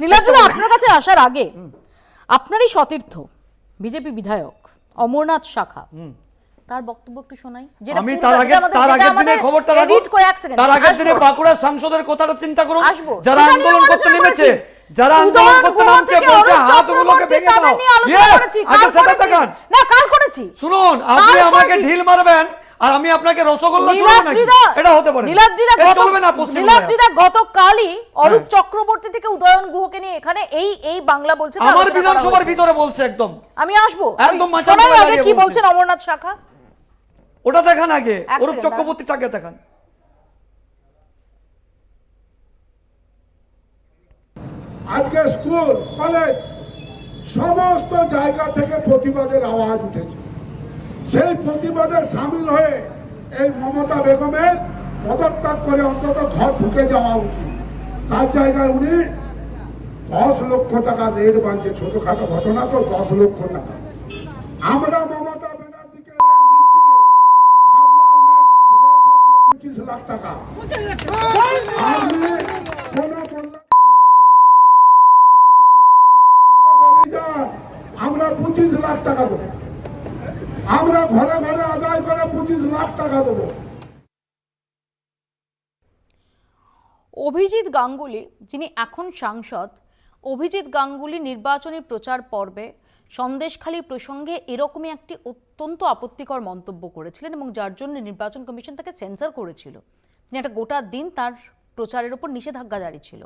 নীলাদ্রিদা আপনার কাছে আসার আগে আপনারই সতীর্থ বিজেপি বিধায়ক অমরনাথ শাখা। তার বক্তব্য একটু শোনাই। আমি তার আগে তার আগের দিনের খবরটা রাখুন edit করে এক second, তার আগের দিনে। বাঁকুড়ার সাংসদের কথাটা চিন্তা করুন। আসব। যারা আন্দোলন করতে নেমেছে যারা আন্দোলন করতে নামছে বলছে হাতগুলোকে ভেঙে দাও। আগে সেটা দেখান। না কাল করেছি। শুনুন আপনি আমাকে ঢিল মারবেন আর আমি আপনাকে রসগোল্লা এটা হতে পারে চলবে না পশ্চিম নীলাদ্রিদা গতকালই অরূপ হ্যাঁ। চক্রবর্তী থেকে উদয়ন গুহকে নিয়ে এখানে এই এই বাংলা বলছে আমার বিধানসভার ভিতরে বলছে একদম। আমি আসব। একদম আগে কি বলছেন অমরনাথ শাখা। ওটা দেখান আগে। second, চক্রবর্তীটাকে দেখান। আজকে স্কুল কলেজ সমস্ত জায়গা থেকে প্রতিবাদের আওয়াজ উঠেছে। সেই প্রতিবাদে সামিল হয়ে এই মমতা বেগমের পদত্যাগ করে অন্তত ঘর ঢুকে যাওয়া উচিত। তার জায়গায় উনি দশ লক্ষ টাকা রেট বাঁধছে ছোটখাটো ঘটনা তো দশ লক্ষ টাকা। আমরা মমতা ব্যানার্জিকে পঁচিশ লাখ টাকা। আমরা পঁচিশ লাখ টাকা দেবো। আমরা ঘরে ঘরে আদায় করে পঁচিশ লাখ টাকা দেবো। অভিজিৎ গাঙ্গুলি, যিনি এখন সাংসদ, অভিজিৎ গাঙ্গুলি নির্বাচনী প্রচার পর্বে সন্দেশখালী প্রসঙ্গে এরকমই একটি অত্যন্ত আপত্তিকর মন্তব্য করেছিলেন এবং যার জন্য নির্বাচন কমিশন তাকে সেন্সর করেছিল। তিনি একটা গোটা দিন তার প্রচারের উপর নিষেধাজ্ঞা জারি ছিল।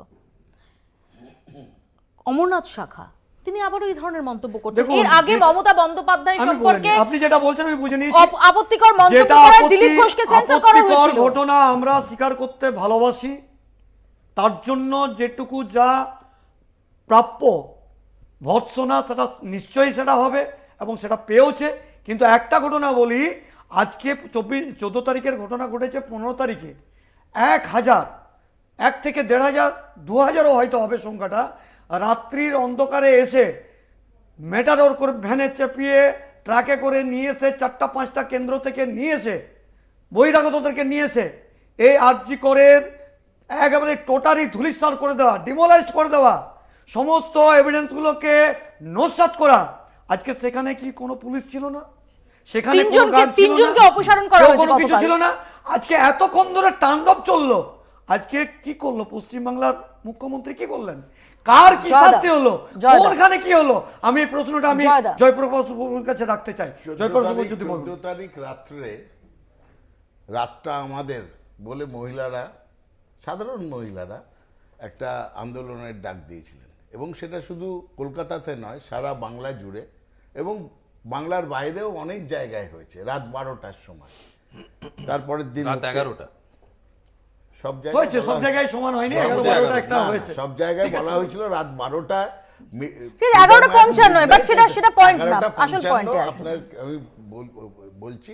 অমরনাথ শাখা তিনি আবারও এই ধরনের মন্তব্য করছেন। এর আগে মমতা বন্দ্যোপাধ্যায় সম্পর্কে আপনি যেটা বলছেন আমি বুঝে নিয়েছি আপত্তিকর মন্তব্য করায় দিলীপ ঘোষকে সেন্সর করা আপত্তিকর হয়েছিল। ঘটনা আমরা স্বীকার করতে ভালোবাসি। তার জন্য যেটুকু যা প্রাপ্য ভৎসনা সেটা নিশ্চয়ই সেটা হবে এবং সেটা পেয়েওছে। কিন্তু একটা ঘটনা বলি আজকে চব্বিশ চোদ্দ তারিখের ঘটনা ঘটেছে পনেরো তারিখে। এক হাজার এক থেকে দেড় হাজার দু হাজারও হয়তো হবে সংখ্যাটা। রাত্রির অন্ধকারে এসে মেটাডোর করে ভ্যানে চেপিয়ে ট্রাকে করে নিয়ে এসে চারটা পাঁচটা কেন্দ্র থেকে নিয়ে এসে বহিরাগতদেরকে নিয়ে এসে এই আরজি করের একেবারে টোটালি ধুলিস্বার করে দেওয়া ডিমোলাইজড করে দেওয়া সমস্ত এভিডেন্সগুলোকে নস্বাত করা। আজকে সেখানে কি কোনো পুলিশ ছিল না? সেখানে তিনজনকে- অপসারণ করা হয়েছে কোনো কিছু ছিল না? আজকে এতক্ষণ ধরে তাণ্ডব চলল। আজকে কি করল? পশ্চিমবাংলার মুখ্যমন্ত্রী কি করলেন? কার কি শাস্তি হলো? কোনখানে কি হলো? আমি এই প্রশ্নটা আমি। জয়প্রকাশ বাবুর কাছে রাখতে চাই। জয়প্রকাশ বাবু যদি বলুন। তারিখ রাত্রে রাতটা আমাদের বলে মহিলারা সাধারণ মহিলারা একটা আন্দোলনের ডাক দিয়েছিলেন। এবং সেটা শুধু কলকাতাতে নয় সারা বাংলা জুড়ে। এবং বাংলার বাইরেও অনেক জায়গায় হয়েছে রাত বারোটার সময়। তারপরের দিন এগারোটা। সব জায়গায় সব জায়গায় সমান হয়নি এগারো বারোটা একটা হয়েছে। সব জায়গায় বলা হয়েছিল রাত বারোটা 11টা পঞ্চান্ন, এবার সেটা- সেটা পয়েন্ট না, আসল পয়েন্ট আপনার আমি বলছি।